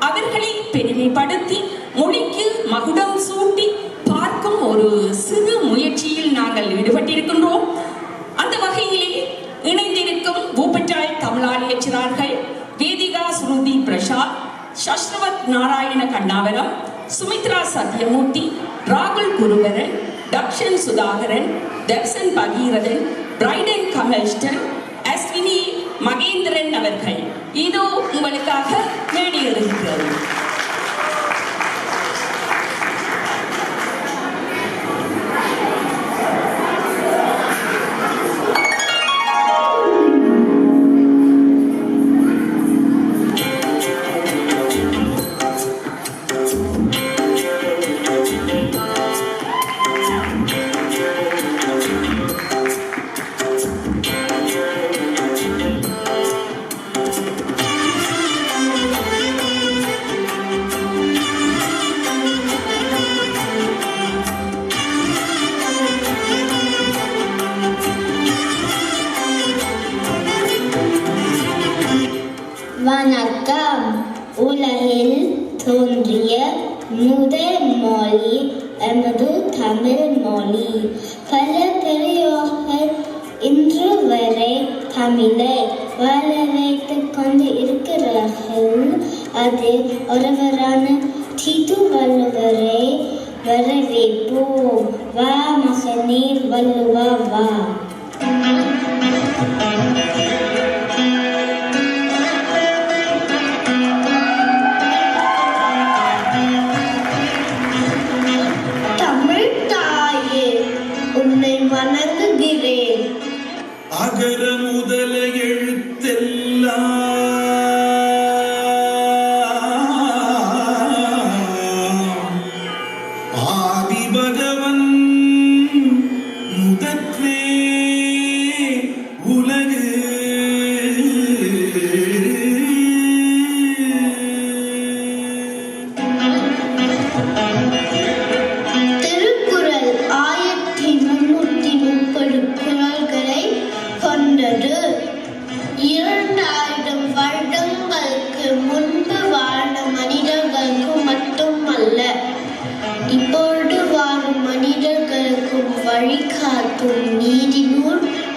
அவர்களை பெருமைப்படுத்தி மொழிக்கு மகுடம் சூட்டி பார்க்கும் ஒரு சிறு முயற்சியில் நாங்கள் ஈடுபட்டிருக்கின்றோம். அந்த வகையிலே இணைந்திருக்கும் பூப்பட்டாய் தமிழாரியச்சிறார்கள் வேதிகா ஸ்ருதி பிரசாத் சஷ்ரவத் நாராயண கண்ணாவரம் சுமித்ரா சத்யமூர்த்தி ராகுல் குருவரன் தக்ஷன் சுதாகரன் தர்சன் பகீரதன் பிரைடன் கமல்ஸ்டன் அஸ்வினி மகேந்திரன் அவர்கள். இதோ உங்களுக்காக வேண்டியிருக்கிறது எமது தமிழ் மொழி. பல பெரியோர்கள் இன்று வரை தமிழை வாழ வைத்துக் கொண்டு இருக்கிறார்கள். அதில் ஒருவரான திது வள்ளுவரை வரவேற்போம். வா மகனே வள்ளுவா வா.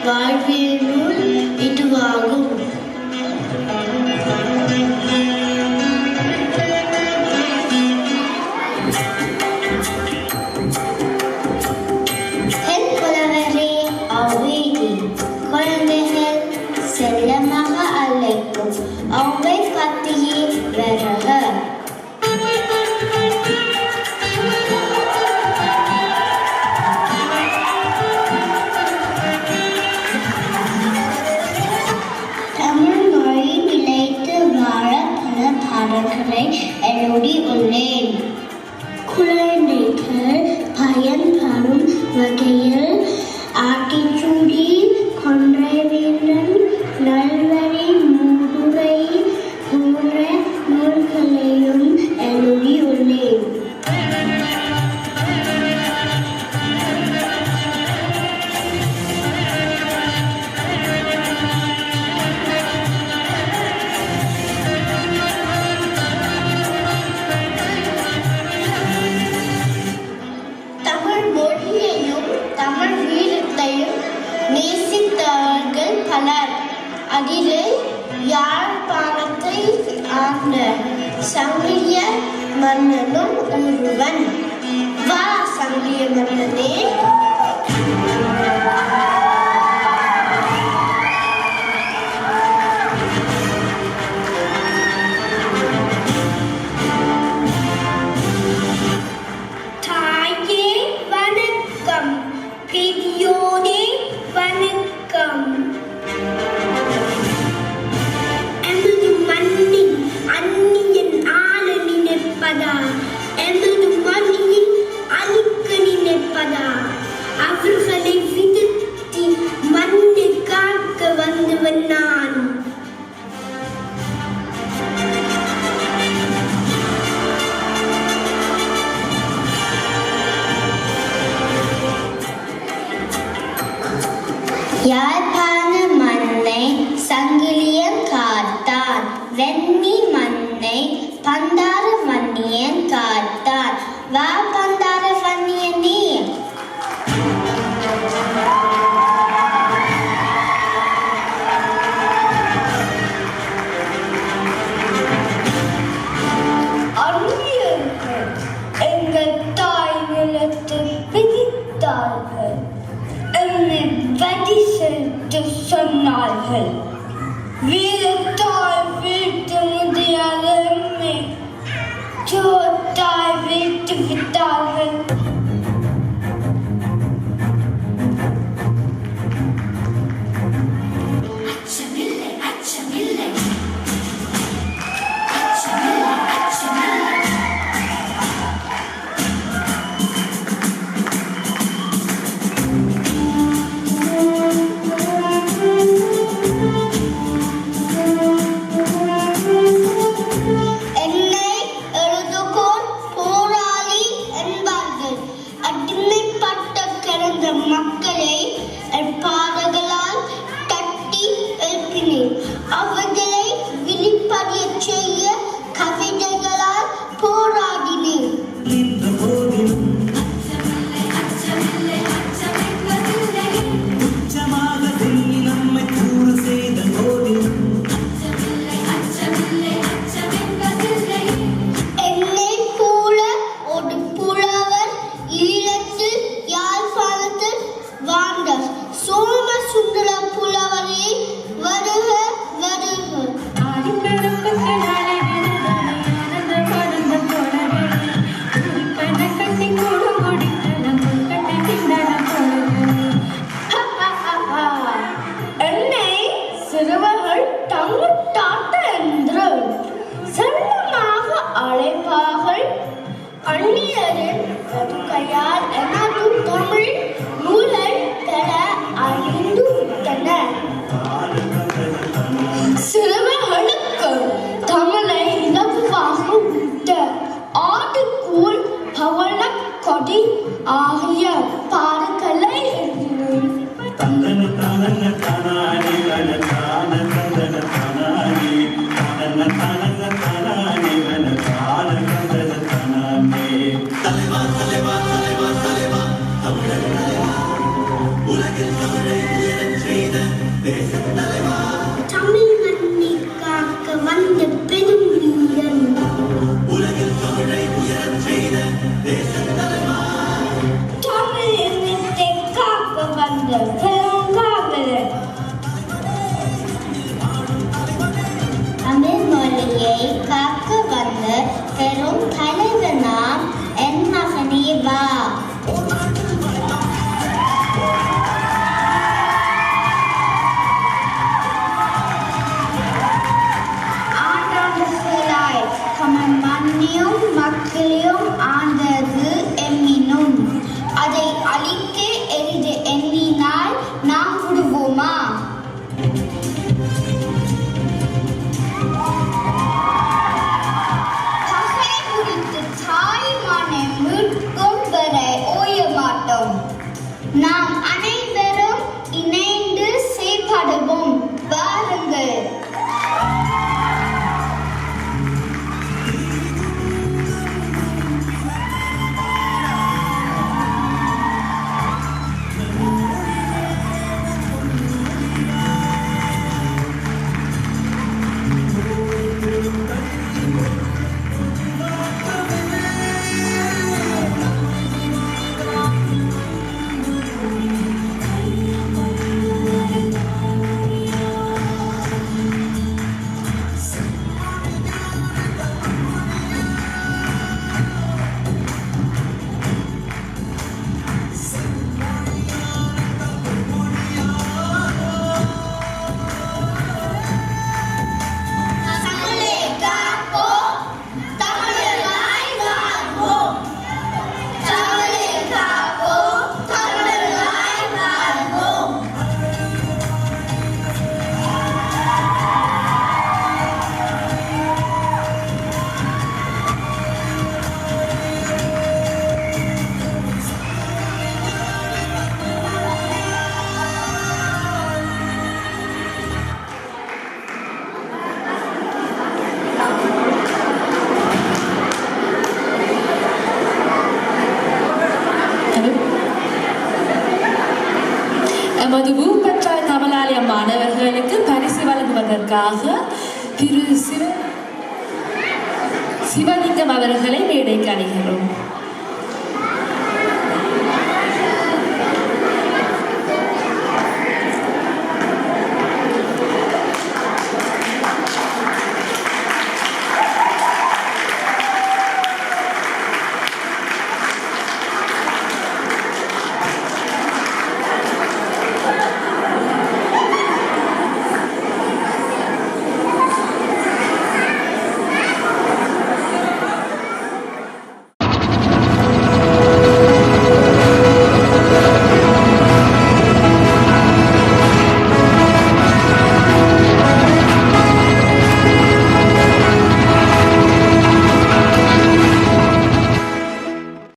five years. அதிலே யாழ்ப்பாணத்தை ஆண்ட சங்கிலிய மன்னனும் ஒருவன் வா சங்கிலிய மன்னனே. பந்தார மன்னியன் காத்தார். வா பந்தார மன்னியனே சொன்னார்கள். வீரத்தால் வீழ்த்த முடியாத You're dive to the diving. வழங்குவதற்காக திரு சிவ சிவலிங்கம் அவர்களை மேடைக்கு அணிகிறோம்.